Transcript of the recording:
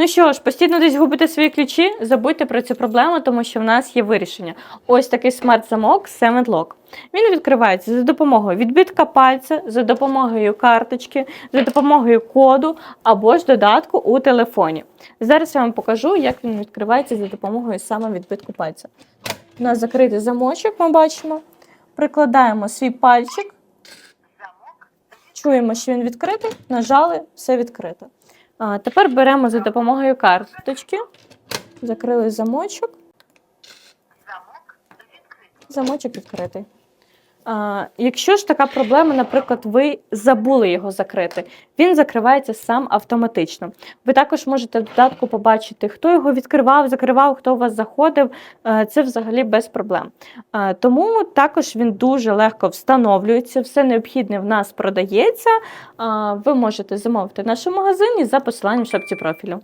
Ну що ж, постійно десь губите свої ключі, забудьте про цю проблему, тому що в нас є вирішення. Ось такий смарт-замок Lock. Він відкривається за допомогою відбитка пальця, за допомогою карточки, за допомогою коду або ж додатку у телефоні. Зараз я вам покажу, як він відкривається за допомогою саме відбитку пальця. У нас закритий замочок, ми бачимо. Прикладаємо свій пальчик. Чуємо, що він відкритий, нажали, все відкрито. А, тепер беремо за допомогою карточки, закрили замочок. Замочок відкритий. А, якщо ж така проблема, наприклад, ви забули його закрити, він закривається сам автоматично. Ви також можете в додатку побачити, хто його відкривав, закривав, хто у вас заходив. Е, Це взагалі без проблем. Е, Тому також він дуже легко встановлюється, все необхідне в нас продається. А, Ви можете замовити в нашому магазині за посиланням шапці профілю.